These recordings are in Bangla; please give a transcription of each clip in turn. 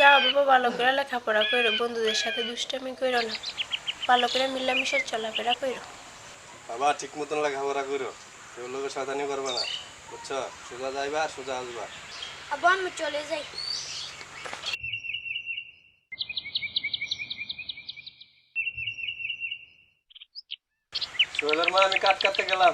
যাও বাবা ভালো করে লেখাপড়া করো বন্ধুদের সাথে দুষ্টামি করো না। ভালো করে মিলামিশা চলাফেরা করো বাবা ঠিক মতন লেখাপড়া করো কেউ লোকের সাবধানি করবে না বুঝছ? সোজা যাইবা সোজা আসবা। আব্বু আমি চলে যাই। সোহেলের মা আমি কাট কাটতে গেলাম।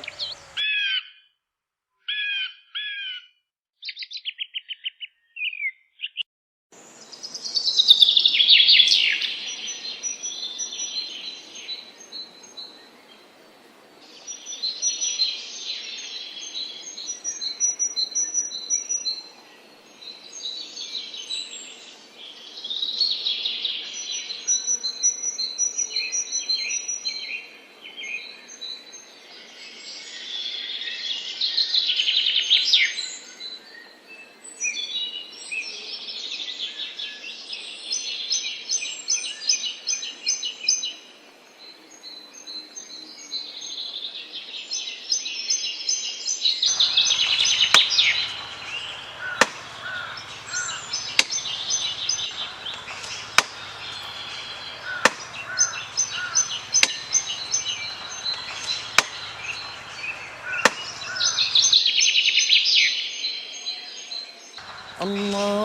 الله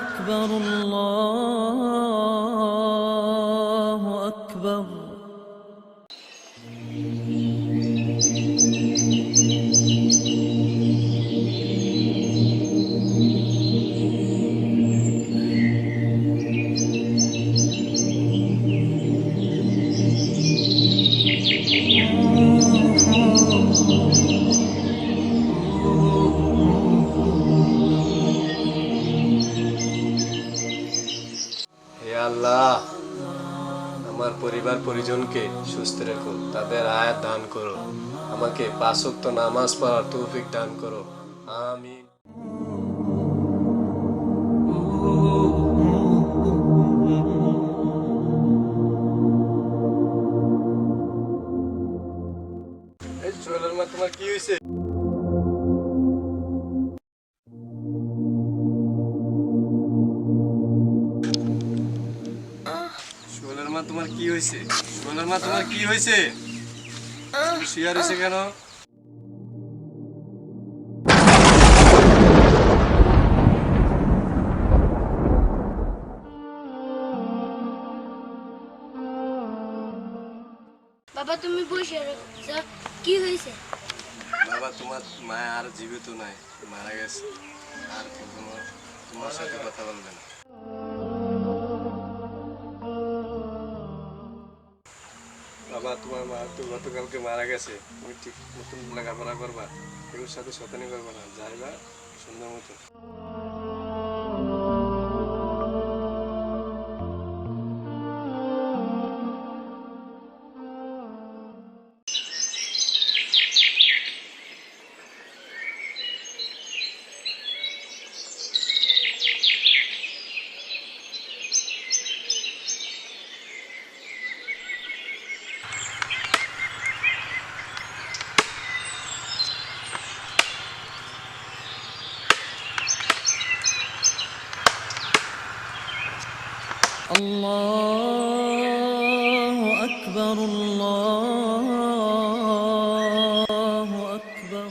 أكبر الله আমার পরিবার পরিজনকে সুস্থ রেখো, তাদের আয়াত দান করো, আমাকে পাঁচক্ত নামাজ পড়ার তৌফিক দান করো। আমিন। এই সোহেলের মা, তোমার কি হয়েছে হয়েছে? মা তোমার কি হয়েছে? শিয়ার হয়েছে কেন? বাবা তুমি বসে কি হয়েছে? বাবা তোমার মা আর জীবিত নাই মারা গেছে। আর কখনো তোমার সাথে কথা বলবে না। বাবা, তোমার মা তো গতকালকে মারা গেছে। তুমি ঠিক মতন লেখাপড়া করবা কেউর সাথে শতানি করবা না, যাইবা সুন্দর মতো। الله أكبر الله أكبر.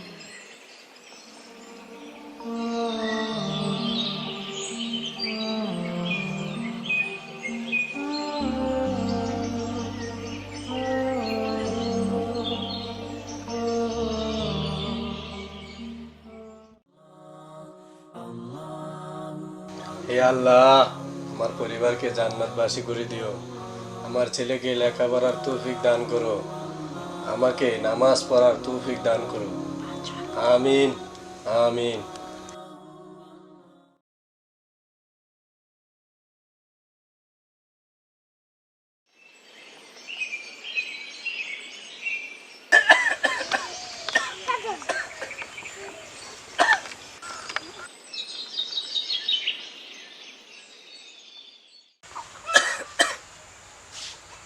يا الله. আমার পরিবারকে জান্নাতবাসী করে দিও। আমার ছেলেকে লেখাপড়ার তৌফিক দান করো। আমাকে নামাজ পড়ার তৌফিক দান করো। আমিন আমিন।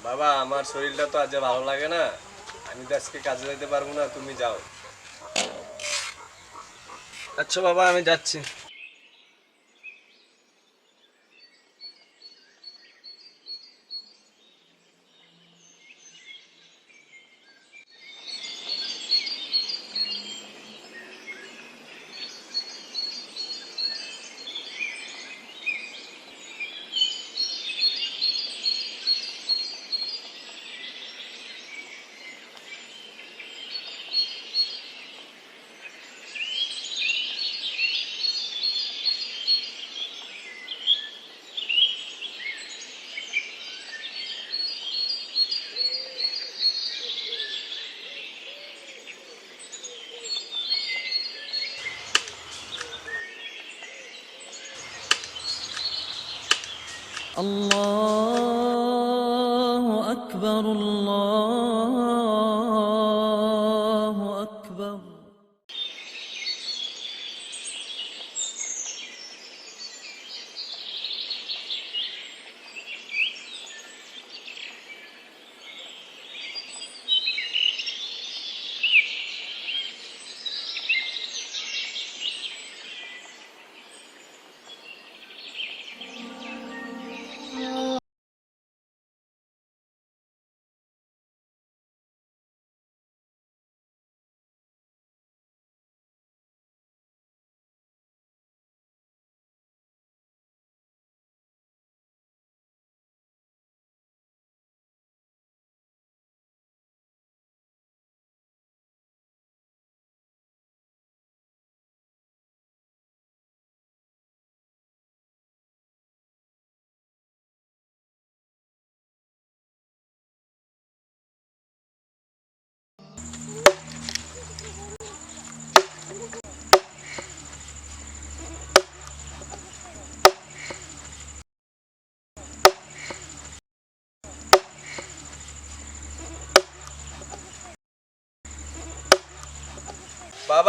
বাবা, আমার শরীরটা তো আজ ভালো লাগে না। আমি তো আজকে কাজে যেতে পারব না, তুমি যাও। আচ্ছা বাবা, আমি যাচ্ছি। الله أكبر الله أكبر.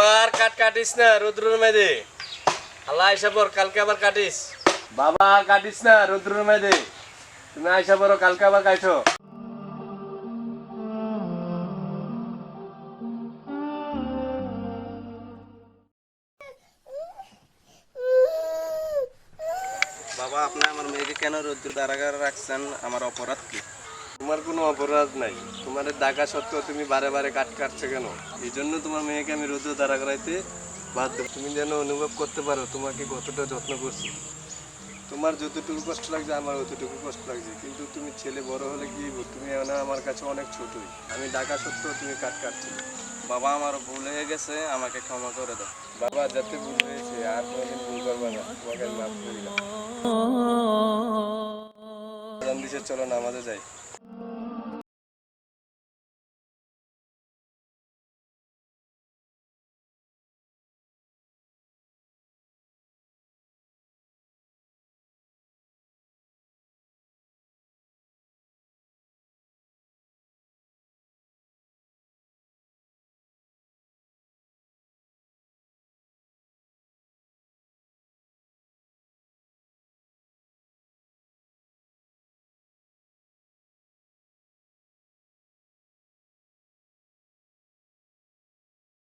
বাবা আর কাট কাটিস না, রুদ্রুর মেদে আল্লাহ আইসা পর কালকে আবার কাটিস। বাবা, কাটিস না, রুদ্রুর মেদে তুমি আইসা পড়ো, কালকে আবার কাইছো। বাবা, আপনি আমার মেয়েকে কেন রোদ্দুর কারাগারে রাখছেন? আমার অপরাধ কি? তোমার কোনো অপরাধ নাই। তোমার ডাকা সত্ত্বেও তুমি বারে বারে কাট কাটছো কেন? এই জন্য তোমার মেয়েকে আমি রুদ্র দাঁড়া করাইতে বাধ্য। তুমি যেন অনুভব করতে পারো তোমাকে কতটা যত্ন করছি। তোমার যতটুকু কষ্ট লাগছে আমার অতটুকু কষ্ট লাগছে। কিন্তু তুমি ছেলে বড় হলে কি তুমি এখন আমার কাছে অনেক ছোটই আমি ডাকা সত্ত্বেও তুমি কাট কাটছিলে বাবা আমার ভুল হয়ে গেছে আমাকে ক্ষমা করে দাও। বাবা যাতে ভুল হয়েছে আর কোনোদিন ভুল করবে না। তোমাকে মাফ করি না। চলো না আমাদের যাই।